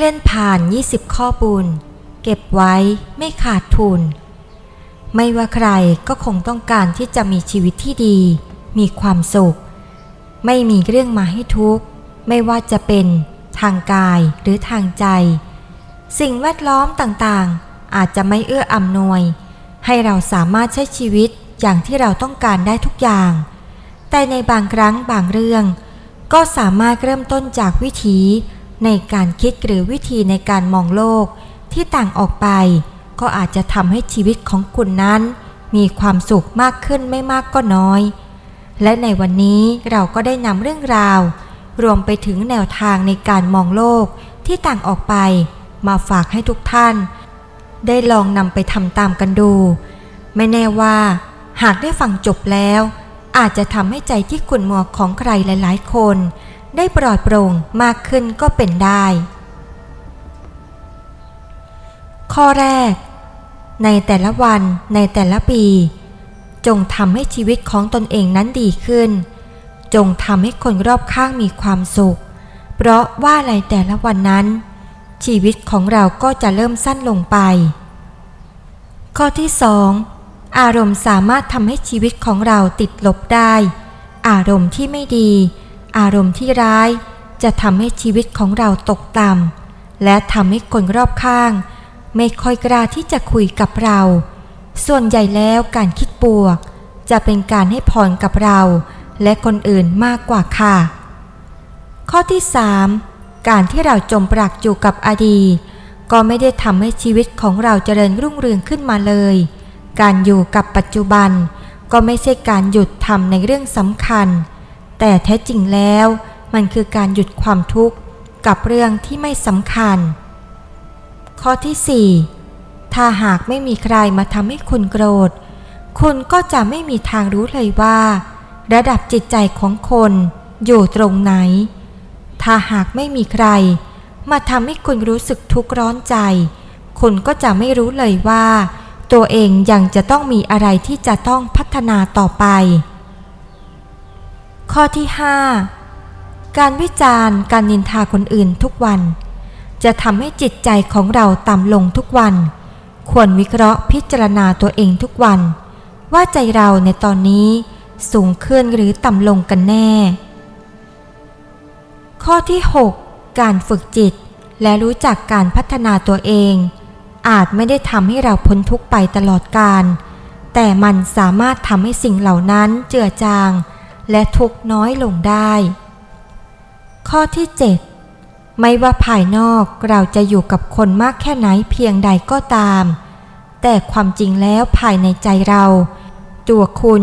เล่นผ่าน 20 ข้อบุญเก็บไว้ไม่ขาดทุน ไม่ว่าใครก็คงต้องการที่จะมีชีวิตที่ดี มีความสุข ไม่มีเรื่องมาให้ทุกข์ ไม่ว่าจะเป็นทางกายหรือทางใจ สิ่งแวดล้อมต่างๆ อาจจะไม่เอื้ออำนวย ให้เราสามารถใช้ชีวิตอย่างที่เราต้องการได้ทุกอย่าง แต่ในบางครั้งบางเรื่อง ก็สามารถเริ่มต้นจากวิธี ในการคิดหรือวิธีในการมองโลกที่ต่างออกไป ก็อาจจะทำให้ชีวิตของคุณนั้น มีความสุขมากขึ้นไม่มากก็น้อย และในวันนี้เราก็ได้นำเรื่องราว รวมไปถึงแนวทางในการมองโลกที่ต่างออกไป มาฝากให้ทุกท่าน ได้ลองนำไปทำตามกันดู ไม่แน่ว่า หากได้ฟังจบแล้ว อาจจะทำให้ใจที่ขุ่นมัวของใครหลาย ๆ คน ได้ปลอดโปร่งมากขึ้นก็เป็นได้ ข้อแรก ในแต่ละวันในแต่ละปี จงทำให้ชีวิตของตนเองนั้นดีขึ้น จงทำให้คนรอบข้างมีความสุข เพราะว่าในแต่ละวันนั้น ชีวิตของเราก็จะเริ่มสั้นลงไป ข้อที่สองอารมณ์สามารถทำให้ชีวิตของเราติดลบได้ อารมณ์ที่ไม่ดี อารมณ์ที่ร้ายจะทำให้ชีวิตของเราตกต่ำและทำให้คนรอบข้าง ไม่ค่อยกล้าที่จะคุยกับเรา ส่วนใหญ่แล้วการคิดบวก จะเป็นการให้พรกับเรา และคนอื่นมากกว่าค่ะ ข้อที่ 3 การที่เราจมปลักอยู่กับอดีตก็ไม่ได้ทำให้ชีวิตของเราเจริญรุ่งเรืองขึ้นมาเลย การอยู่กับปัจจุบัน ก็ไม่ใช่การหยุดทำในเรื่องสำคัญ แต่แท้จริงแล้วมันคือการหยุดความทุกข์กับเรื่องที่ไม่สำคัญ ข้อที่ 4 ถ้าหากไม่มีใครมาทำให้คุณโกรธ คุณก็จะไม่มีทางรู้เลยว่า ระดับจิตใจของคนอยู่ตรงไหน ถ้าหากไม่มีใคร มาทำให้คุณรู้สึกทุกข์ร้อนใจ คุณก็จะไม่รู้เลยว่า ตัวเองยังจะต้องมีอะไรที่จะต้องพัฒนาต่อไป ข้อที่ 5 การวิจารณ์การนินทาคนอื่นทุกวัน จะทำให้จิตใจของเราต่ำลงทุกวัน ควรวิเคราะห์พิจารณาตัวเองทุกวัน ว่าใจเราในตอนนี้สูงขึ้นหรือต่ำลงกันแน่ ข้อที่ 6 การฝึกจิต และรู้จักการพัฒนาตัวเอง อาจไม่ได้ทำให้เราพ้นทุกไปตลอดกาลแต่มันสามารถทำให้สิ่งเหล่านั้นเจือจาง และทุกน้อยลงได้ ข้อที่ 7 ไม่ว่าภายนอกเราจะอยู่กับคนมากแค่ไหนเพียงใดก็ตาม แต่ความจริงแล้วภายในใจเรา ตัวคุณ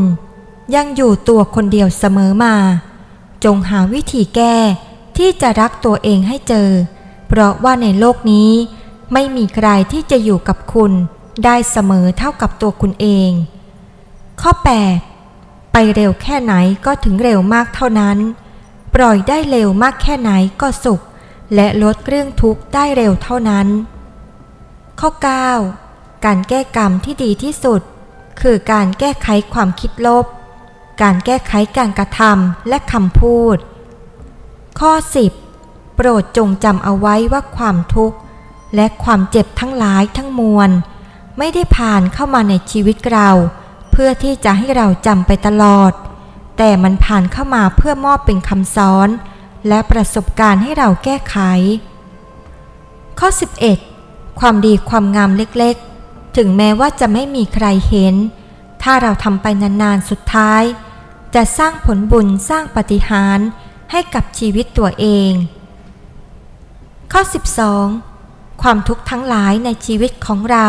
ยังอยู่ตัวคนเดียวเสมอมา จงหาวิธีแก้ที่จะรักตัวเองให้เจอ เพราะว่าในโลกนี้ไม่มีใครที่จะอยู่กับคุณได้เสมอเท่ากับตัวคุณเอง ข้อ 8 ไปเร็วแค่ไหนก็ถึงเร็วมากเท่านั้น ปล่อยได้เร็วมากแค่ไหนก็สุข และลดเรื่องทุกข์ได้เร็วเท่านั้น ข้อ 9 การแก้กรรมที่ดีที่สุด คือการแก้ไขความคิดลบ การแก้ไขการกระทำและคำพูด ข้อ 10 โปรดจงจำเอาไว้ว่าความทุกข์ และความเจ็บทั้งหลายทั้งมวล ไม่ได้ผ่านเข้ามาในชีวิตเรา พื่อที่จะให้เราจำไปตลอด แต่มันผ่านเข้ามาเพื่อมอบเป็นคำสอน และประสบการณ์ให้เราแก้ไข ข้อ 11 ความดีความงามเล็กๆ ถึงแม้ว่าจะไม่มีใครเห็น ถ้าเราทำไปนานๆ สุดท้าย จะสร้างผลบุญสร้างปฏิหารให้กับชีวิตตัวเอง ข้อ 12 ความทุกข์ทั้งหลายในชีวิตของเรา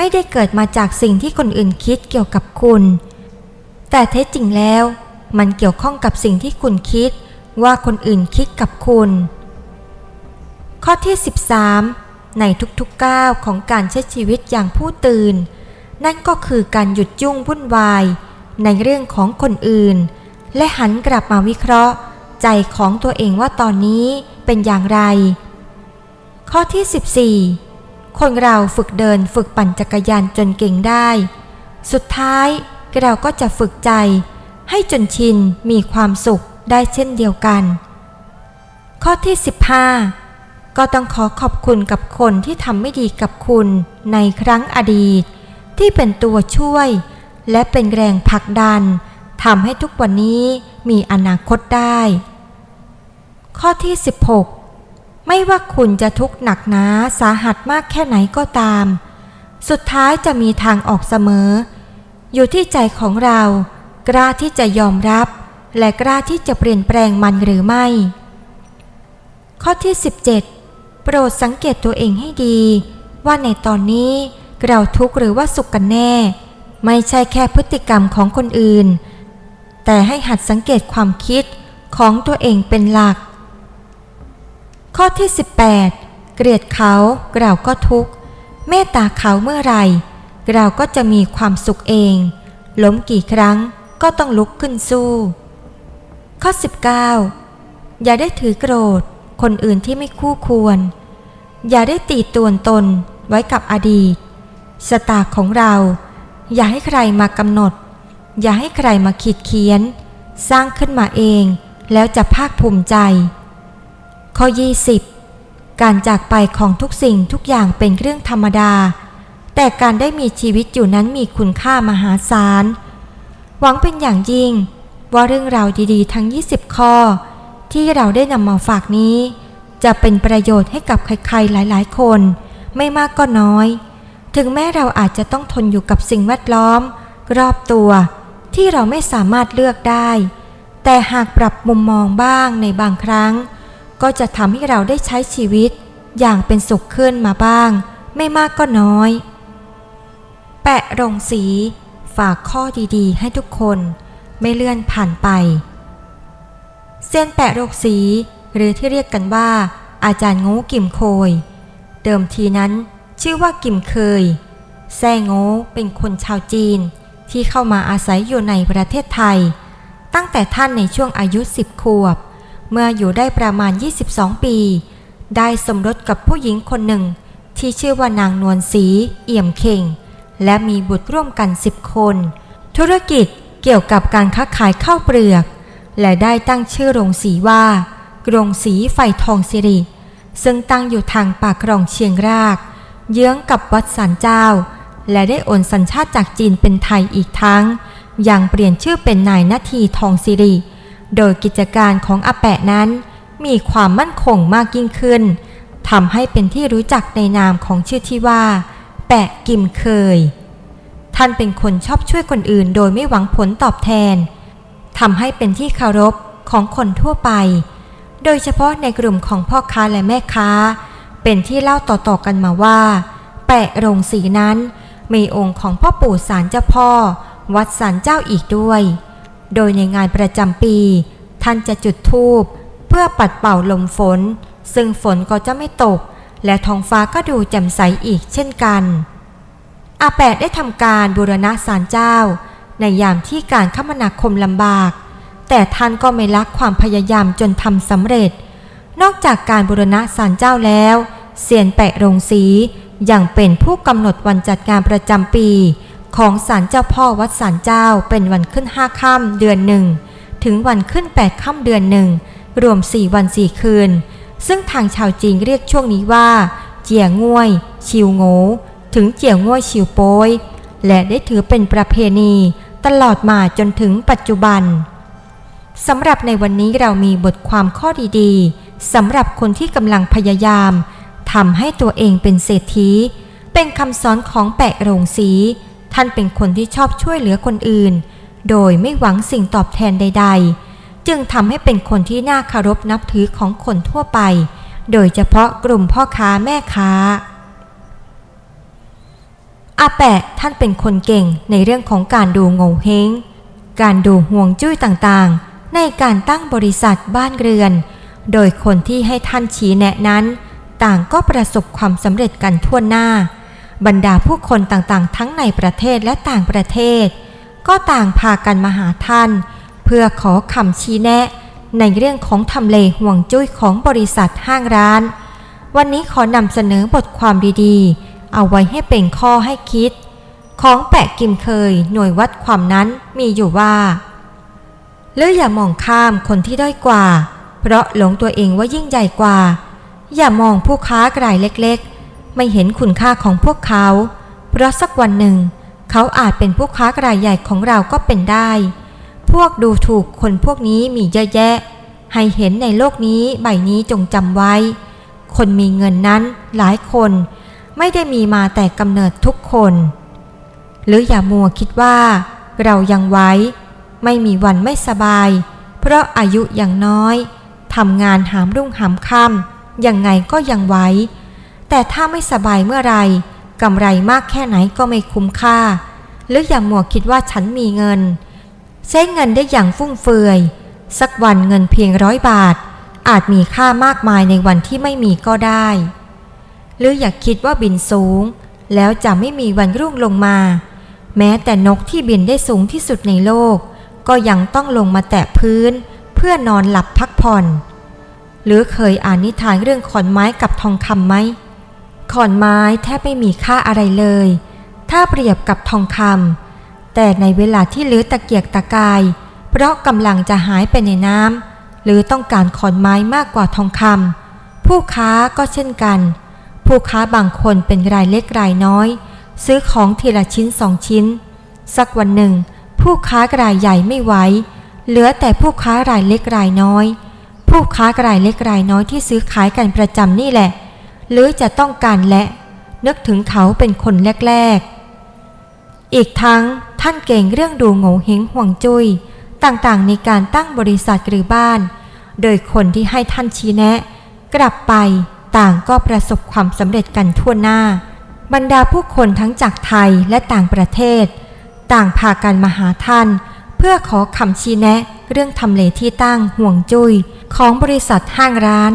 ไม่ได้เกิดมาจากสิ่งที่คนอื่นคิดเกี่ยวกับคุณ แต่แท้จริงแล้ว มันเกี่ยวข้องกับสิ่งที่คุณคิดว่าคนอื่นคิดกับคุณ ข้อที่ 13 ในทุกๆก้าวของการใช้ชีวิตอย่างผู้ตื่น นั่นก็คือการหยุดยุ่งวุ่นวาย ในเรื่องของคนอื่น และหันกลับมาวิเคราะห์ ใจของตัวเองว่าตอนนี้เป็นอย่างไร ข้อที่ 14 คนเราฝึกเดินฝึกปั่นจักรยานจนเก่งได้ สุดท้ายเราก็จะฝึกใจ ให้จนชินมีความสุขได้เช่นเดียวกัน ข้อที่ 15 ก็ต้องขอขอบคุณกับคนที่ทำไม่ดีกับคุณในครั้งอดีต ที่เป็นตัวช่วย และเป็นแรงผลักดันทำให้ทุกวันนี้มีอนาคตได้ ข้อที่ 16 ไม่ว่าคุณจะทุกข์หนักหนาสาหัสมากแค่ไหนก็ตาม สุดท้ายจะมีทางออกเสมอ อยู่ที่ใจของเรา กล้าที่จะยอมรับ และกล้าที่จะเปลี่ยนแปลงมันหรือไม่ ข้อที่ 17 โปรดสังเกตตัวเองให้ดี ว่าในตอนนี้เราทุกข์หรือว่าสุขกันแน่ ไม่ใช่แค่พฤติกรรมของคนอื่น แต่ให้หัดสังเกตความคิดของตัวเองเป็นหลัก ข้อที่ 18 เกลียดเขาเราก็ทุกข์ เมตตาเขาเมื่อไรเราก็จะมีความสุขเอง ล้มกี่ครั้งก็ต้องลุกขึ้นสู้ ข้อ 19 อย่าได้ถือโกรธ คนอื่นที่ไม่คู่ควร อย่าได้ตีตวนตนไว้กับอดีตชะตาของเรา อย่าให้ใครมากำหนด อย่าให้ใครมาขีดเขียน สร้างขึ้นมาเอง แล้วจะภาคภูมิใจ ข้อ 20 การจากไปของทุกสิ่งทุกอย่างเป็นเรื่องธรรมดา แต่การได้มีชีวิตอยู่นั้นมีคุณค่ามหาศาล หวังเป็นอย่างยิ่ง ว่าเรื่องราวดีๆ ทั้ง 20 ข้อ ที่เราได้นำมาฝากนี้ จะเป็นประโยชน์ให้กับใครๆหลายๆ คน ไม่มากก็น้อย ถึงแม้เราอาจจะต้องทนอยู่กับสิ่งแวดล้อม รอบตัวที่เราไม่สามารถเลือกได้ แต่หากปรับมุมมองบ้างในบางครั้ง ก็จะทำให้เราได้ใช้ชีวิตอย่างเป็นสุขขึ้นมาบ้าง ไม่มากก็น้อย แปะโรงสี ฝากข้อดีๆ ให้ทุกคนไม่เลื่อนผ่านไป เส้นแปะโรคสี หรือที่เรียกกันว่า อาจารย์ง่กิมโคย เดิมทีนั้นชื่อว่ากิมเคย แซ่โง่เป็นคนชาวจีนที่เข้ามาอาศัยอยู่ในประเทศไทย ตั้งแต่ท่านในช่วงอายุ10ขวบ เมื่ออยู่ได้ประมาณ 22 ปี ได้สมรสกับผู้หญิงคนหนึ่ง ที่ชื่อว่านางนวลศรีเอี่ยมเข่ง และมีบุตรร่วมกัน 10 คน ธุรกิจเกี่ยวกับการค้าขายข้าวเปลือก และได้ตั้งชื่อโรงสีว่า โรงสีไฟทองสิริ ซึ่งตั้งอยู่ทางปากคลองเชียงราก เยื้องกับวัดสันเจ้า และได้โอนสัญชาติจากจีนเป็นไทยอีกทั้ง ยังเปลี่ยนชื่อเป็นนายนาทีทองสิริ โดยกิจการของอาแปะนั้น มีความมั่นคงมากยิ่งขึ้นทำให้เป็นที่รู้จักในนามของชื่อที่ว่า แปะกิมเคย ท่านเป็นคนชอบช่วยคนอื่นโดยไม่หวังผลตอบแทนทำให้เป็นที่เคารพของคนทั่วไป โดยเฉพาะในกลุ่มของพ่อค้าและแม่ค้า เป็นที่เล่าต่อๆกันมาว่า แปะโรงสีนั้น มีองค์ของพ่อปู่สารเจ้าพ่อ วัดสารเจ้าอีกด้วย โดยในงานประจำปี ท่านจะจุดธูปเพื่อปัดเป่าลมฝน ซึ่งฝนก็จะไม่ตก และท้องฟ้าก็ดูแจ่มใสอีกเช่นกันอาแปะได้ทำการบูรณะศาลเจ้า ในยามที่การคมนาคมลำบาก แต่ท่านก็ไม่ลักความพยายามจนทำสำเร็จ นอกจากการบูรณะศาลเจ้าแล้วเซียนแปะโรงสียังเป็นผู้กำหนดวันจัดงานประจำปี ของศาลเจ้าพ่อวัดศาลเจ้าเป็นวันขึ้นห้าค่ำเดือนหนึ่งถึงวันขึ้นแปดค่ำเดือนหนึ่งรวมสี่วันสี่คืน ซึ่งทางชาวจีนเรียกช่วงนี้ว่า เจียง่วย ชิวโงถึงเจียง่วยชิวโป้ยและได้ถือเป็นประเพณีตลอดมาจนถึงปัจจุบันสำหรับในวันนี้เรามีบทความข้อดีๆสำหรับคนที่กำลังพยายามทำให้ตัวเองเป็นเศรษฐี เป็นคำสอนของแปะโรงสี ท่านเป็นคนที่ชอบช่วยเหลือคนอื่น โดยไม่หวังสิ่งตอบแทนใด ๆ จึงทำให้เป็นคนที่น่าคารพนับถือของคนทั่วไป โดยเฉพาะกลุ่มพ่อค้าแม่ค้าอาแปะท่านเป็นคนเก่งในเรื่องของการดูโงเฮง การดูห่วงจุ้ยต่างๆ ในการตั้งบริษัทบ้านเรือน โดยคนที่ให้ท่านชี้แนะนั้น ต่างก็ประสบความสำเร็จกันทั่วหน้า บรรดาผู้คนต่างๆ ทั้งในประเทศและต่างประเทศ ก็ต่างพากันมาหาท่าน เพื่อขอคำชี้แนะ ในเรื่องของทำเลห่วงจุ้ยของบริษัทห้างร้าน วันนี้ขอนำเสนอบทความดีๆ เอาไว้ให้เป็นข้อให้คิด ของแปะกิมเคยหน่วยวัดความนั้นมีอยู่ว่าหรืออย่ามองข้ามคนที่ด้อยกว่า เพราะหลงตัวเองว่ายิ่งใหญ่กว่า อย่ามองผู้ค้ากรายเล็กๆ ไม่เห็นคุณค่าของพวกเขา เพราะสักวันหนึ่ง เขาอาจเป็นผู้ค้ารายใหญ่ของเราก็เป็นได้ พวกดูถูกคนพวกนี้มีเยอะแยะ ให้เห็นในโลกนี้ใบนี้จงจำไว้ คนมีเงินนั้นหลายคน ไม่ได้มีมาแต่กำเนิดทุกคน หรืออย่ามัวคิดว่า เรายังไว้ ไม่มีวันไม่สบาย เพราะอายุยังน้อยทำงานหามรุ่งหามค่ำยังไงก็ยังไว้ แต่ถ้าไม่สบายเมื่อไรกำไรมากแค่ไหนก็ไม่คุ้มค่า หรืออย่าหมัวคิดว่าฉันมีเงิน ใช้เงินได้อย่างฟุ่มเฟือย สักวันเงินเพียงร้อยบาท อาจมีค่ามากมายในวันที่ไม่มีก็ได้ หรืออย่าคิดว่าบินสูง แล้วจะไม่มีวันรุ่งลงมา แม้แต่นกที่บินได้สูงที่สุดในโลก ก็ยังต้องลงมาแตะพื้น เพื่อนอนหลับพักผ่อน หรือเคยอ่านนิทานเรื่องขอนไม้กับทองคำไหม ขอนไม้แทบไม่มีค่าอะไรเลย ถ้าเปรียบกับทองคำแต่ในเวลาที่ลือตะเกียกตะกาย เพราะกำลังจะหายไปในน้ำหรือต้องการขอนไม้มากกว่าทองคำผู้ค้าก็เช่นกัน ผู้ค้าบางคนเป็นรายเล็กรายน้อย ซื้อของทีละชิ้นสองชิ้น สักวันหนึ่ง ผู้ค้ารายใหญ่ไม่ไหวเหลือแต่ผู้ค้ารายเล็กรายน้อย ผู้ค้ารายเล็กรายน้อยที่ซื้อขายกันประจำนี่แหละ หรือจะต้องการและ นึกถึงเขาเป็นคนแรก ๆ อีกทั้งท่านเก่งเรื่องดูโง่เฮงห่วงจุย้ยต่างๆ ในการตั้งบริษัทหรือบ้าน โดยคนที่ให้ท่านชี้แนะ กลับไปต่างก็ประสบความสำเร็จกันทั่วหน้า บรรดาผู้คนทั้งจากไทยและต่างประเทศ ต่างพากันมาหาท่าน เพื่อขอคำชี้แนะเรื่องทำเลที่ตั้งห่วงจุย้ยของบริษัทห้างร้าน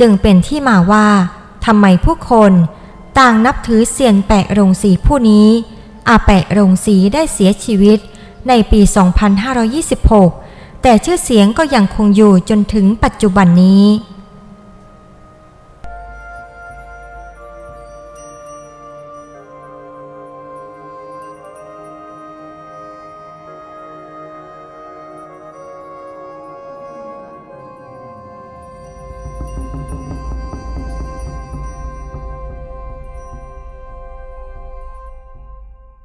จึงเป็นที่มาว่า ทำไมผู้คนต่างนับถือเซียนแปะโรงสีผู้นี้ อาแปะโรงสีได้เสียชีวิตในปี 2526 แต่ชื่อเสียงก็ยังคงอยู่จนถึงปัจจุบันนี้